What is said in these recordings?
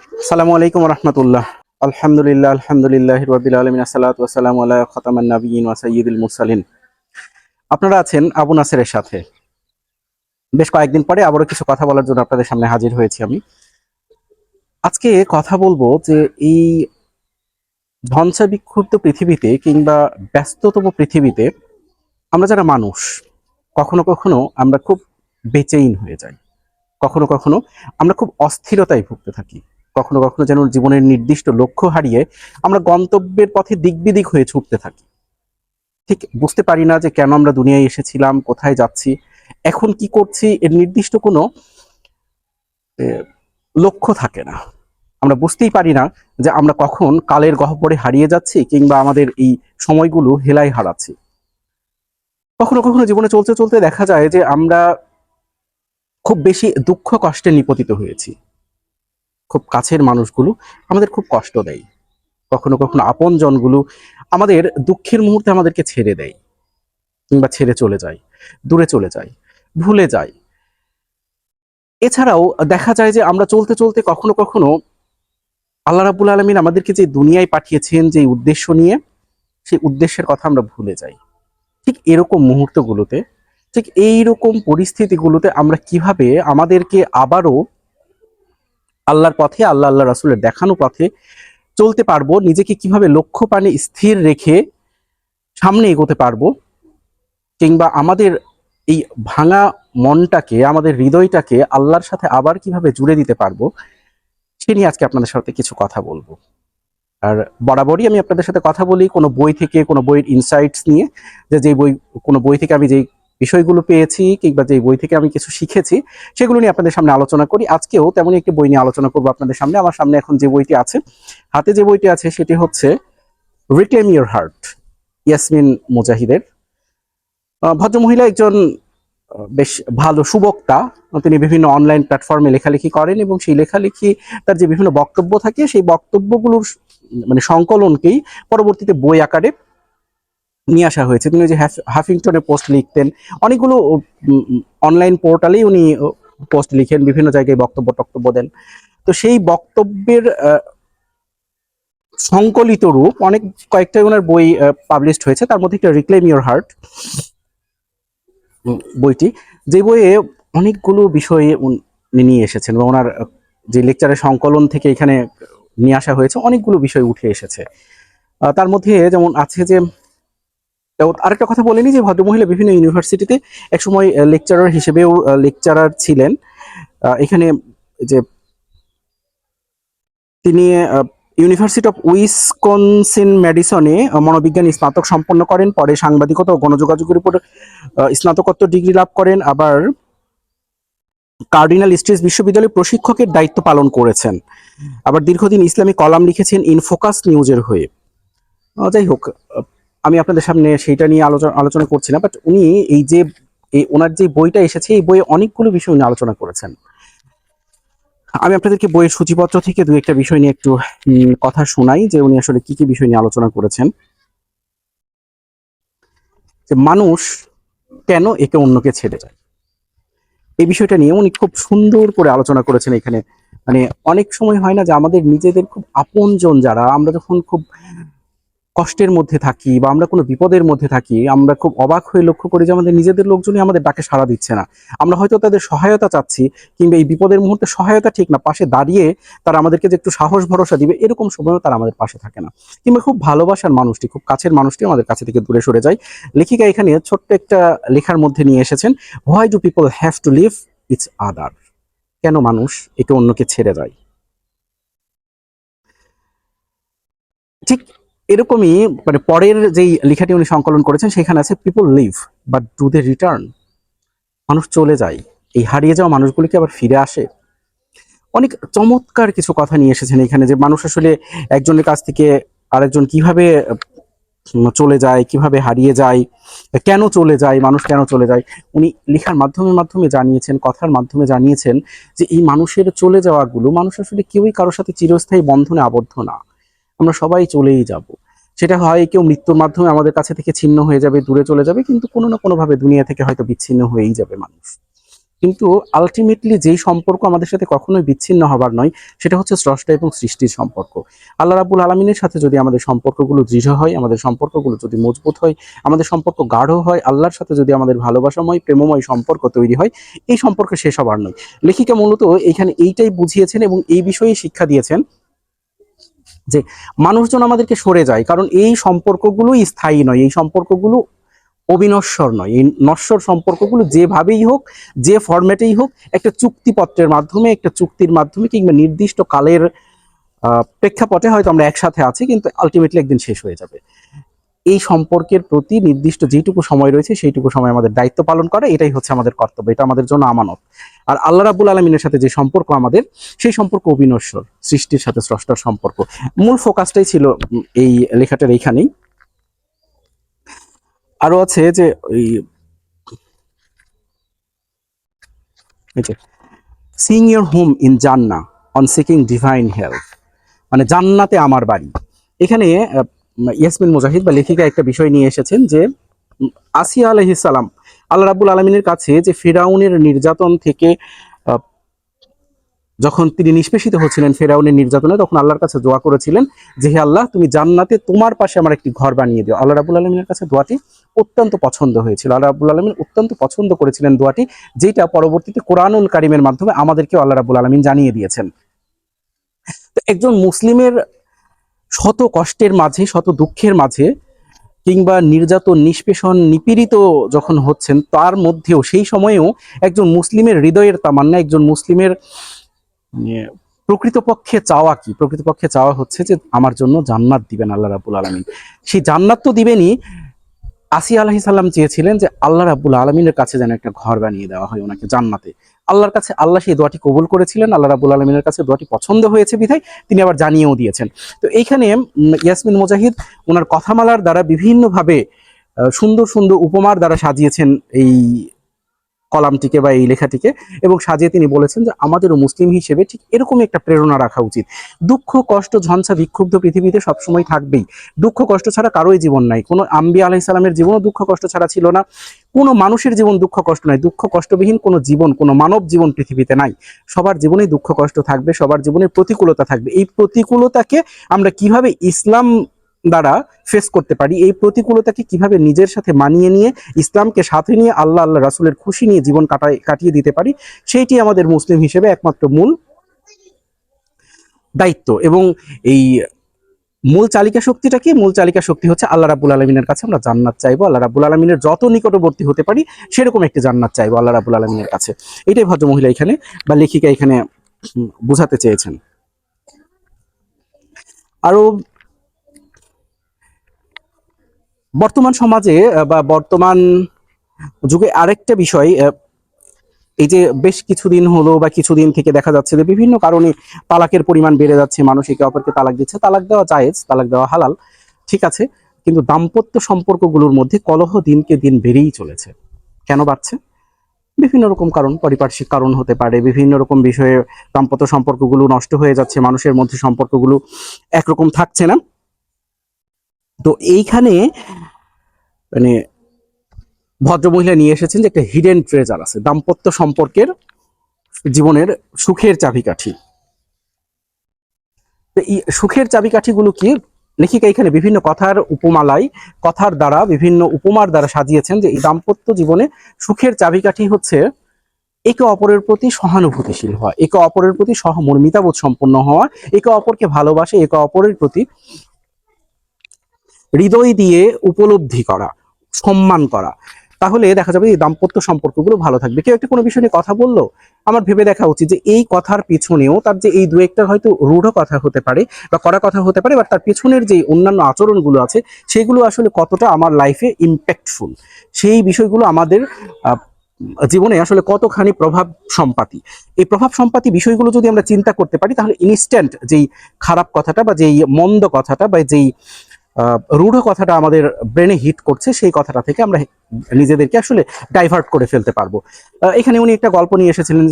আসসালামু আলাইকুম রহমতুল্লাহ। আলহামদুলিল্লাহ আলহামদুলিল্লাহ রবিল আলমিন, আসসালাত ওয়াসালাম আল্লাহ খতামান নবীন ওয়া সাইয়্যিদুল মুরসালিন। আপনারা আছেন আবু নাসেরের সাথে। বেশ কয়েকদিন পরে আবারও কিছু কথা বলার জন্য আপনাদের সামনে হাজির হয়েছি আমি। আজকে কথা বলব যে এই ধ্বংসা বিক্ষুব্ধ পৃথিবীতে কিংবা ব্যস্ততম পৃথিবীতে আমরা যারা মানুষ, কখনো কখনো আমরা খুব বেচেইন হয়ে যাই। কখনো কখনো আমরা খুব অস্থিরতায় ভুগতে থাকি। কখনো কখনো যেন জীবনের নির্দিষ্ট লক্ষ্য হারিয়ে আমরা গন্তব্যের পথে দিকবিদিক হয়ে ছুটতে থাকি। ঠিক বুঝতে পারি না যে কেন আমরা দুনিয়ায় এসেছিলাম, কোথায় যাচ্ছি, এখন কি করছি এর নির্দিষ্ট কোনো লক্ষ্য থাকে না। আমরা বুঝতেই পারি না যে আমরা কখন কালের গহ্বরে হারিয়ে যাচ্ছি কিংবা আমাদের এই সময়গুলো হেলায় হারাচ্ছি। কখনো কখনো জীবনে চলতে চলতে দেখা যায় যে আমরা খুব বেশি দুঃখ কষ্টে নিপতিত হয়েছি। খুব কাছের মানুষগুলো আমাদের খুব কষ্ট দেয়। কখনো কখনো আপন জনগুলো আমাদের দুঃখের মুহূর্তে আমাদেরকে ছেড়ে দেয় কিংবা ছেড়ে চলে যায়, দূরে চলে যায়, ভুলে যায়। এছাড়াও দেখা যায় যে আমরা চলতে চলতে কখনো কখনো আল্লাহ রাবুল আলমিন আমাদেরকে যে দুনিয়ায় পাঠিয়েছেন যে উদ্দেশ্য নিয়ে, সেই উদ্দেশ্যের কথা আমরা ভুলে যাই। ঠিক এরকম মুহূর্তগুলোতে, ঠিক এইরকম পরিস্থিতিগুলোতে আমরা কীভাবে আমাদেরকে আবারও আল্লাহর পথে, আল্লাহ আল্লাহ রাসুলের দেখানো পথে চলতে পারব, নিজেকে কীভাবে লক্ষ্য পানে স্থির রেখে সামনে এগোতে পারব, কিংবা আমাদের এই ভাঙা মনটাকে, আমাদের হৃদয়টাকে আল্লাহর সাথে আবার কীভাবে জুড়ে দিতে পারব, সে নিয়ে আজকে আপনাদের সাথে কিছু কথা বলব। আর বরাবরই আমি আপনাদের সাথে কথা বলি, কোনো বই থেকে, কোনো বইয়ের ইনসাইটস নিয়ে, যে যে বই, কোনো বই থেকে আমি যেই বিষয়গুলো পেয়েছি কিংবা যে বই থেকে আমি কিছু শিখেছি, সেগুলো নিয়ে আপনাদের সামনে আলোচনা করি। আজকেও তেমনই একটি বই নিয়ে আলোচনা করব আপনাদের সামনে। আমার সামনে এখন যে বইটি আছে, হাতে যে বইটি আছে সেটি হচ্ছে রিক্লেম ইউর হার্ট ইয়াসমিন মুজাহিদের। ভদ্রমহিলা একজন বেশ ভালো সুবক্তা। তিনি বিভিন্ন অনলাইন প্ল্যাটফর্মে লেখালেখি করেন এবং সেই লেখালেখি, তার যে বিভিন্ন বক্তব্য থাকে, সেই বক্তব্যগুলোর মানে সংকলনকেই পরবর্তীতে বই আকারে নিয়ে আসা হয়েছে। তিনি যে হাফিংটনে পোস্ট লিখতেন। অনেকগুলো অনলাইন পোর্টালেই উনি পোস্ট লিখেন, বিভিন্ন জায়গায় বক্তব্য টক্তব্য দেন। তো সেই বক্তব্যের সংকলিত রূপ অনেক, কয়েকটা ওনার বই পাবলিশড হয়েছে। তার মধ্যে একটা রিক্লেম ইউর হার্ট বইটি। যে বইয়ে অনেকগুলো বিষয় উনি নিয়ে এসেছেন বা ওনার যে লেকচারের সংকলন থেকে এখানে নিয়ে আসা হয়েছে, অনেকগুলো বিষয় উঠে এসেছে। তার মধ্যে যেমন আছে যে আরেকটা কথা বলেনি যে ভদ্রমহিলা বিভিন্ন ইউনিভার্সিটিতে একসময় লেকচারার হিসেবেও লেকচারার ছিলেন। এখানে যে তিনি ইউনিভার্সিটি অফ উইসকনসিন ম্যাডিসনে মনোবিজ্ঞানে স্নাতক সম্পন্ন করেন, পরে সাংবাদিকতা ও গণযোগাযোগের উপর স্নাতকোত্তর ডিগ্রি লাভ করেন, আবার কার্ডিনাল স্ট্রিস বিশ্ববিদ্যালয়ে প্রশিক্ষকের দায়িত্ব পালন করেছেন। আবার দীর্ঘদিন ইসলামী কলাম লিখেছেন ইনফোকাস নিউজের হয়ে। যাই হোক আমি আপনাদের সামনে সেইটা নিয়ে আলোচনা আলোচনা করছি না বাট উনি এই যে, এই ওনার যে বইটা এসেছে, এই বইয়ে অনেকগুলো বিষয় উনি আলোচনা করেছেন। আমি আপনাদেরকে বইয়ের সূচিপত্র থেকে দু একটা বিষয় নিয়ে একটু কথা শোনাই, যে উনি আসলে কি কি বিষয় নিয়ে আলোচনা করেছেন। যে মানুষ কেন একে অন্যকে ছেড়ে যায়? এই বিষয়টা নিয়ে উনি খুব সুন্দর করে আলোচনা করেছেন এখানে। মানে অনেক সময় হয় না যে আমাদের নিজেদের খুব আপনজন যারা, আমরা যখন খুব কষ্টের মধ্যে থাকি বা আমরা কোনো বিপদের মধ্যে থাকি, আমরা খুব অবাক হয়ে লক্ষ্য করি যে আমাদের নিজেদের লোকজনই আমাদের ডাকে সাড়া দিচ্ছে না। আমরা হয়তো তাদের সহায়তা চাচ্ছি কিংবা এই বিপদের মুহূর্তে সহায়তা ঠিক না, পাশে দাঁড়িয়ে তারা আমাদেরকে যে একটু সাহস, ভরসা দিবে, এরকম সময়ও তারা আমাদের পাশে থাকে না। কিংবা খুব ভালোবাসার মানুষটি, খুব কাছের মানুষটি আমাদের কাছে থেকে দূরে সরে যায়। লেখিকা এখানে ছোট্ট একটা লেখার মধ্যে নিয়ে এসেছেন why do people have to live it's other কেন মানুষ একে অন্যকে ছেড়ে যায়? ঠিক এরকমই মানে পরের যেই লেখাটি উনি সংকলন করেছেন, সেখানে আছে people live but do they return মানুষ চলে যায়। এই হারিয়ে যাওয়া মানুষগুলিকে আবার ফিরে আসে? অনেক চমৎকার কিছু কথা নিয়ে এসেছেন এখানে যে মানুষ আসলে একজনের কাছ থেকে আরেকজন কীভাবে চলে যায়, কীভাবে হারিয়ে যায়, কেন চলে যায়, মানুষ কেন চলে যায়? উনি লেখার মাধ্যমে মাধ্যমে জানিয়েছেন, কথার মাধ্যমে জানিয়েছেন যে এই মানুষের চলে যাওয়াগুলো মানুষ আসলে কেউই কারোর সাথে চিরস্থায়ী বন্ধনে আবদ্ধ না। আমরা সবাই চলেই যাব। সেটা হয় কেউ মৃত্যুর মাধ্যমে আমাদের কাছে থেকে ছিন্ন হয়ে যাবে, দূরে চলে যাবে, কিন্তু কোনো না কোনোভাবে দুনিয়া থেকে হয়তো বিচ্ছিন্ন হয়েই যাবে মানুষ। কিন্তু আলটিমেটলি যেই সম্পর্ক আমাদের সাথে কখনোই বিচ্ছিন্ন হবার নয়, সেটা হচ্ছে স্রষ্টা এবং সৃষ্টির সম্পর্ক। আল্লাহ রাবুল আলমিনের সাথে যদি আমাদের সম্পর্কগুলো দৃঢ় হয়, আমাদের সম্পর্কগুলো যদি মজবুত হয়, আমাদের সম্পর্ক গাঢ় হয়, আল্লাহর সাথে যদি আমাদের ভালোবাসাময়, প্রেমময় সম্পর্ক তৈরি হয়, এই সম্পর্ক শেষ হবার নয়। লেখিকা মূলত এখানে এইটাই বুঝিয়েছেন এবং এই বিষয়ে শিক্ষা দিয়েছেন যে মানুষজন আমাদেরকে সরে যায়, কারণ এই সম্পর্কগুলো স্থায়ী নয়, এই সম্পর্কগুলো অবিনশ্বর নয়। এই নশ্বর সম্পর্কগুলো যেভাবেই হোক, যে ফর্ম্যাটেই হোক, একটা চুক্তিপত্রের মাধ্যমে, একটা চুক্তির মাধ্যমে কিংবা নির্দিষ্ট কালের প্রেক্ষাপটে হয়তো আমরা একসাথে আছি, কিন্তু আলটিমেটলি একদিন শেষ হয়ে যাবে। এই সম্পর্কের প্রতি নির্দিষ্ট যেটুকু সময় রয়েছে, সেইটুকু সময় আমাদের দায়িত্ব পালন করা, এটাই হচ্ছে আমাদের কর্তব্য, এটা আমাদের জন্য আমানত। আর আল্লাহ রাবুল আলমিনের সাথে যে সম্পর্ক আমাদের, সেই সম্পর্ক অবিনশ্বর, সৃষ্টির সাথে স্রষ্টার সম্পর্ক। মূল ফোকাসটাই ছিল এই লেখাটার এইখানেই। আরও আছে যে ওই সিং ইয়োর হোম ইন জান্না অন সিকিং ডিভাইন হেলথ মানে জান্নাতে আমার বাড়ি। এখানে ইয়াসমিন মুজাহিদ বা লেখিকা একটা বিষয় নিয়ে এসেছেন যে, আসিয়া আলহিসাল্লাম আল্লাহ রাবুল আলমিনের কাছে যে ফেরাউনের নির্যাতন থেকে যখন তিনি নিষ্পেষিত হচ্ছিলেন ফেরাউনের নির্যাতনে, তখন আল্লাহর কাছে দোয়া করেছিলেন যে, হে আল্লাহ, তুমি জান্নাতে তোমার পাশে আমার একটি ঘর বানিয়ে দিও। আল্লাহ রাবুল আলমিনের কাছে দোয়াটি অত্যন্ত পছন্দ হয়েছিল। আল্লাহ রাবুল আলমিন অত্যন্ত পছন্দ করেছিলেন দোয়াটি, যেটা পরবর্তীতে কোরআনুল কারিমের মাধ্যমে আমাদেরকে আল্লাহ রাবুল আলমিন জানিয়ে দিয়েছেন। তো একজন মুসলিমের শত কষ্টের মাঝে শত দুঃখের মাঝে কিংবা নির্যাতন নিষ্পেষণ নিপীড়িত যখন হচ্ছেন তার মধ্যেও সেই সময়েও একজন মুসলিমের হৃদয়ের তামান্না একজন মুসলিমের উম, প্রকৃতপক্ষে চাওয়া কি? প্রকৃতপক্ষে চাওয়া হচ্ছে যে আমার জন্য জান্নাত দিবেন আল্লাহ রাবুল আলমিন। সেই জান্নাত তো দিবেনই আসিয়া আলাহি সাল্লাম চেয়েছিলেন যে আল্লাহ রাবুল আলমিনের কাছে যেন একটা ঘর বানিয়ে দেওয়া হয় ওনাকে জান্নাতে। আল্লাহর কাছে আল্লাহ সেই দোয়াটি কবুল করেছিলেন, আল্লাহ রাবুল আলমিনের কাছে দোয়াটি পছন্দ হয়েছে বিধায় তিনি আবার জানিয়েও দিয়েছেন। তো এইখানে ইয়াসমিন মুজাহিদ ওনার কথামালার দ্বারা বিভিন্নভাবে সুন্দর সুন্দর উপমার দ্বারা সাজিয়েছেন এই কলামটিকে বা এই লেখাটিকে এবং সাজিয়ে তিনি বলেছেন যে আমাদেরও মুসলিম হিসেবে ঠিক এরকমই একটা প্রেরণা রাখা উচিত। দুঃখ, কষ্ট, ঝঞ্ঝা, বিক্ষুব্ধ পৃথিবীতে সবসময় থাকবেই। দুঃখ, কষ্ট ছাড়া কারোই জীবন নাই। কোনো আম্বিয়া আলাইসালামের জীবনও দুঃখ, কষ্ট ছাড়া ছিল না। কোনো মানুষের জীবন দুঃখ, কষ্ট নাই। দুঃখ, কষ্টবিহীন কোনো জীবন, কোনো মানব জীবন পৃথিবীতে নাই। সবার জীবনেই দুঃখ, কষ্ট থাকবে, সবার জীবনে প্রতিকূলতা থাকবে। এই প্রতিকূলতাকে আমরা কীভাবে ইসলাম দ্বারা ফেস করতে পারি। এই প্রতিকূলতাকে কীভাবে নিজের সাথে মানিয়ে নিয়ে, ইসলামকে সাথে নিয়ে আল্লাহ আল্লাহ রাসুলের খুশি নিয়ে জীবন কাটায়, কাটিয়ে দিতে পারি, সেইটি আমাদের মুসলিম হিসেবে একমাত্র মূল দায়িত্ব। এবং এই মূল চালিকা শক্তিটা কি? মূল চালিকা শক্তি হচ্ছে আল্লাহ রাবুল আলমিনের কাছে আমরা জান্নাত চাইব। আল্লাহ রাবুল আলমিনের যত নিকটবর্তী হতে পারি, সেরকম একটি জান্নাত চাইব আল্লাহ রাবুল আলমিনের কাছে। এটাই ভদ্র মহিলা এখানে বা লেখিকা এখানে বোঝাতে চেয়েছেন। আরও বর্তমান সমাজে বা বর্তমান যুগে আরেকটা বিষয় এই যে বেশ কিছুদিন হলো বা কিছুদিন থেকে দেখা যাচ্ছে যে বিভিন্ন কারণে তালাকের পরিমাণ বেড়ে যাচ্ছে, মানুষ একে অপরকে তালাক দিচ্ছে। তালাক দেওয়া জায়েজ, তালাক দেওয়া হালাল, ঠিক আছে, কিন্তু দাম্পত্য সম্পর্কগুলোর মধ্যে কলহ দিনকে দিন বেড়েই চলেছে। কেন বাড়ছে? বিভিন্ন রকম কারণ, পারিপার্শ্বিক কারণ হতে পারে, বিভিন্ন রকম বিষয়ে দাম্পত্য সম্পর্কগুলো নষ্ট হয়ে যাচ্ছে, মানুষের মধ্যে সম্পর্কগুলো একরকম থাকছে না। তো এইখানে মানে ভদ্রমহিলা নিয়ে এসেছেন যে একটা হিডেন ট্রেজার আছে, দাম্পত্য সম্পর্কের জীবনের সুখের চাবিকাঠি। সুখের চাবিকাঠিগুলো কি? লেখিকা এখানে বিভিন্ন কথার উপমালায় কথার দ্বারা, বিভিন্ন উপমার দ্বারা সাজিয়েছেন যে এই দাম্পত্য জীবনে সুখের চাবিকাঠি হচ্ছে একে অপরের প্রতি সহানুভূতিশীল হওয়া, একে অপরের প্রতি সহমর্মিতাবোধ সম্পন্ন হওয়া, একে অপরকে ভালোবাসে, একে অপরের প্রতি হৃদয় দিয়ে উপলব্ধি করা, সম্মান করা। তাহলে দেখা যাবে এই দাম্পত্য সম্পর্কগুলো ভালো থাকবে। কেউ একটা কোনো বিষয় নিয়ে কথা বলল, আমার ভেবে দেখা উচিত যে এই কথার পিছনেও তার যে এই দু একটা হয়তো রূঢ় কথা হতে পারে বা করা কথা হতে পারে, বা তার পিছনের যে অন্যান্য আচরণগুলো আছে, সেগুলো আসলে কতটা আমার লাইফে ইম্প্যাক্টফুল সেই বিষয়গুলো আমাদের জীবনে আসলে কতখানি প্রভাব সম্পাতি। এই প্রভাব সম্পাতি বিষয়গুলো যদি আমরা চিন্তা করতে পারি, তাহলে ইনস্ট্যান্ট যেই খারাপ কথাটা বা যেই মন্দ কথাটা বা যেই রূঢ় কথাটা আমাদের ব্রেনে হিট করছে, সেই কথাটা থেকে আমরা নিজেদেরকে আসলে ডাইভার্ট করে ফেলতে পারব। এখানে উনি একটা গল্প নিয়ে এসেছিলেন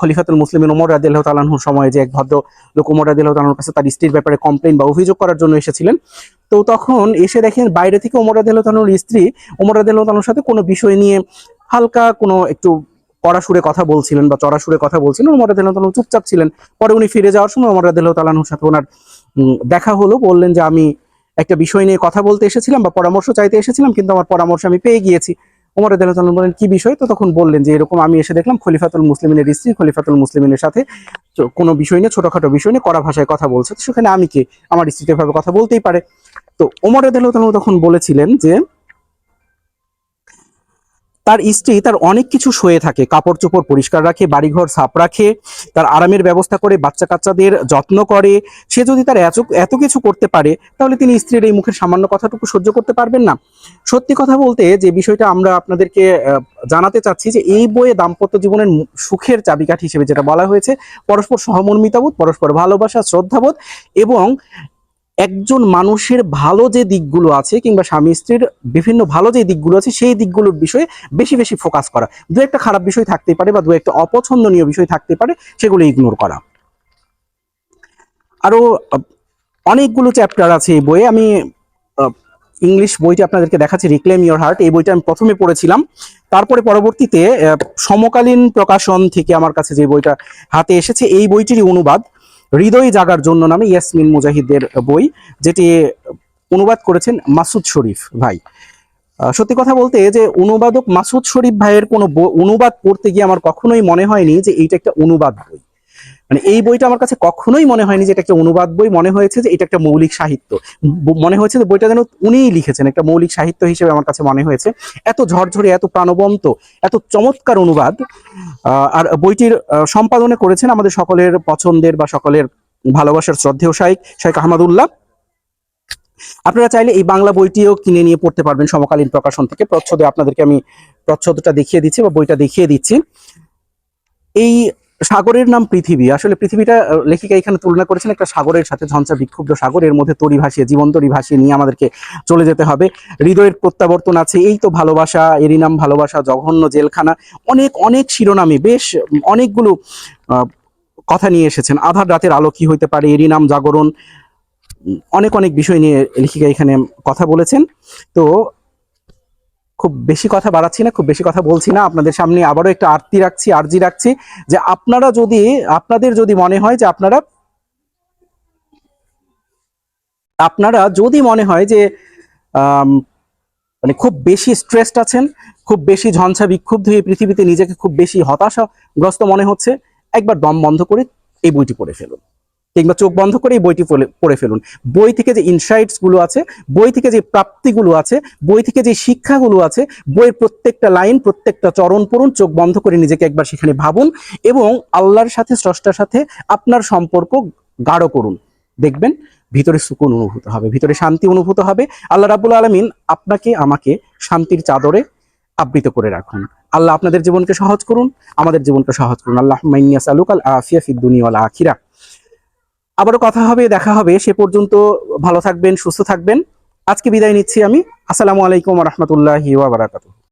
খলিফাতুল মুসলিম ওমর রাদিল্লাহ তালাহুর সময়ে যে এক ভদ্র লোক ওমর রাদিল্লাহ তালাহুর কাছে তার স্ত্রীর ব্যাপারে কমপ্লেন বা অভিযোগ করার জন্য এসেছিলেন। তো তখন এসে দেখেন বাইরে থেকে ওমর রাদিল্লাহ তালাহুর স্ত্রী ওমর রাদিল্লাহ তালাহুর সাথে কোনো বিষয় নিয়ে হালকা কোনো একটু কড়া সুরে কথা বলছিলেন বা চড়া সুরে কথা বলছিলেন। ওমর রাদিয়াল্লাহু তাআলা চুপচাপ ছিলেন। পরে উনি ফিরে যাওয়ার সময় ওমর রাদিয়াল্লাহু তাআলার সাথে ওনার দেখা হলো, বললেন যে আমি একটা বিষয় নিয়ে কথা বলতে এসেছিলাম বা পরামর্শ চাইতে এসেছিলাম, কিন্তু আমার পরামর্শ আমি পেয়ে গিয়েছি। ওমর তাআলা বলেন, কি বিষয়? তো তখন বললেন যে, এরকম আমি এসে দেখলাম খলিফাতুল মুসলিমিনের স্ত্রী খলিফাতুল মুসলিমিনের সাথে কোনো বিষয় নিয়ে, ছোটখাটো বিষয় নিয়ে কড়া ভাষায় কথা বলছে। তো সেখানে আমি কে? আমার স্ত্রীতে ভাবে কথা বলতেই পারে। তো ওমর তাআলা তখন বলেছিলেন যে তার স্ত্রী তার অনেক কিছু সয়ে থাকে, কাপড় চোপড় পরিষ্কার রাখে, বাড়িঘর সাফ রাখে, তার আরামের ব্যবস্থা করে, বাচ্চা কাচ্চাদের যত্ন করে। সে যদি তার এত এত কিছু করতে পারে, তাহলে তিনি স্ত্রীর এই মুখের সামান্য কথাটুকু সহ্য করতে পারবেন না। সত্যি কথা বলতে যে বিষয়টা আমরা আপনাদেরকে জানাতে চাচ্ছি যে এই বইয়ে দাম্পত্য জীবনের সুখের চাবিকাঠি হিসেবে যেটা বলা হয়েছে, পরস্পর সহমর্মিতাবোধ, পরস্পর ভালোবাসা, শ্রদ্ধাবোধ এবং একজন মানুষের ভালো যে দিকগুলো আছে কিংবা স্বামী স্ত্রীর বিভিন্ন ভালো যে দিকগুলো আছে সেই দিকগুলোর বিষয়ে বেশি বেশি ফোকাস করা। দু একটা খারাপ বিষয় থাকতে পারে বা দু একটা অপছন্দনীয় বিষয় থাকতে পারে সেগুলো ইগনোর করা। আরও আহ, অনেকগুলো চ্যাপ্টার আছে এই বইয়ে। আমি ইংলিশ বইটা আপনাদেরকে দেখাচ্ছি রিক্লেম ইওর হার্ট এই বইটা আমি প্রথমে পড়েছিলাম। তারপরে পরবর্তীতে সমকালীন প্রকাশন থেকে আমার কাছে যে বইটা হাতে এসেছে এই বইটিরই অনুবাদ। হৃদয় জাগার জন্য নামে ইয়াসমিন মুজাহিদের বই, যেটি অনুবাদ করেছেন মাসুদ শরীফ ভাই। সত্যি কথা বলতে যে অনুবাদক মাসুদ শরীফ ভাইয়ের কোনো অনুবাদ পড়তে গিয়ে আমার কখনোই মনে হয়নি যে এইটা একটা অনুবাদ বই। মানে এই বইটা আমার কাছে কখনোই মনে হয়নি যে এটা একটা অনুবাদ বই। মনে হয়েছে যে এটা একটা মৌলিক সাহিত্য। মনে হয়েছে যে বইটা যেন উনিই লিখেছেন, একটা মৌলিক সাহিত্য হিসেবে আমার কাছে মনে হয়েছে। এত ঝরঝরে, এত প্রাণবন্ত, এত চমৎকার অনুবাদ আর বইটির সম্পাদনে করেছেন আমাদের সকলের পছন্দের বা সকলের ভালোবাসার শ্রদ্ধেয় শাইক শাইখ আহমদুল্লাহ। আপনারা চাইলে এই বাংলা বইটিও কিনে নিয়ে পড়তে পারবেন সমকালীন প্রকাশন থেকে। প্রচ্ছদে আপনাদেরকে আমি প্রচ্ছদটা দেখিয়ে দিচ্ছি বা বইটা দেখিয়ে দিচ্ছি। এই সাগরের নাম পৃথিবী। আসলে পৃথিবীটা লেখিকা এখানে তুলনা করেছেন একটা সাগরের সাথে ঝঞ্ঝা বিক্ষুব্ধ সাগরের মধ্যে তরি ভাসিয়ে তরি ভাসিয়ে নিয়ে আমাদেরকে চলে যেতে হবে। হৃদয়ের প্রত্যাবর্তন আছে। এই তো ভালোবাসা, এরই নাম ভালোবাসা, জঘন্য জেলখানা। অনেক অনেক শিরোনামে বেশ অনেকগুলো কথা নিয়ে এসেছেন। আধার রাতের আলো কি হইতে পারে, এরই নাম জাগরণ। অনেক অনেক বিষয় নিয়ে লেখিকা এখানে কথা বলেছেন। তো খুব বেশি কথা বাড়াচ্ছি না, খুব বেশি কথা বলছি না। আপনাদের সামনে আবারও একটা আরতি রাখছি, আরজি রাখছি, যে আপনারা যদি, আপনাদের যদি মনে হয় যে আপনারা আপনারা যদি মনে হয় যে মানে খুব বেশি স্ট্রেসড আছেন, খুব বেশি ঝঞ্ঝা বিক্ষুব্ধ হয়ে পৃথিবীতে নিজেকে খুব বেশি হতাশাগ্রস্ত মনে হচ্ছে, একবার দম বন্ধ করে এই বইটি পড়ে ফেলুন। কিংবা চোখ বন্ধ করে এই বইটি পড়ে- ফেলুন। বই থেকে যে ইনসাইটসগুলো আছে, বই থেকে যে প্রাপ্তিগুলো আছে, বই থেকে যে শিক্ষাগুলো আছে, বইয়ের প্রত্যেকটা লাইন প্রত্যেকটা চরণ পড়ুন, চোখ বন্ধ করে নিজেকে একবার সেখানে ভাবুন এবং আল্লাহর সাথে, স্রষ্টার সাথে আপনার সম্পর্ক গাঢ় করুন। দেখবেন ভিতরে সুকুন অনুভূত হবে, ভিতরে শান্তি অনুভূত হবে। আল্লাহ রাবুল আলমিন আপনাকে, আমাকে শান্তির চাদরে আবৃত করে রাখুন। আল্লাহ আপনাদের জীবনকে সহজ করুন, আমাদের জীবনকে সহজ করুন। আল্লাহ আল আফিয়া ফিদ দুনিয়া ওয়াল আখিরা আবারও কথা হবে, দেখা হবে। সে পর্যন্ত ভালো থাকবেন, সুস্থ থাকবেন। আজকে বিদায় নিচ্ছি আমি। আসসালামু আলাইকুম রহমতুল্লাহি ওয়া বারাকাতুহু।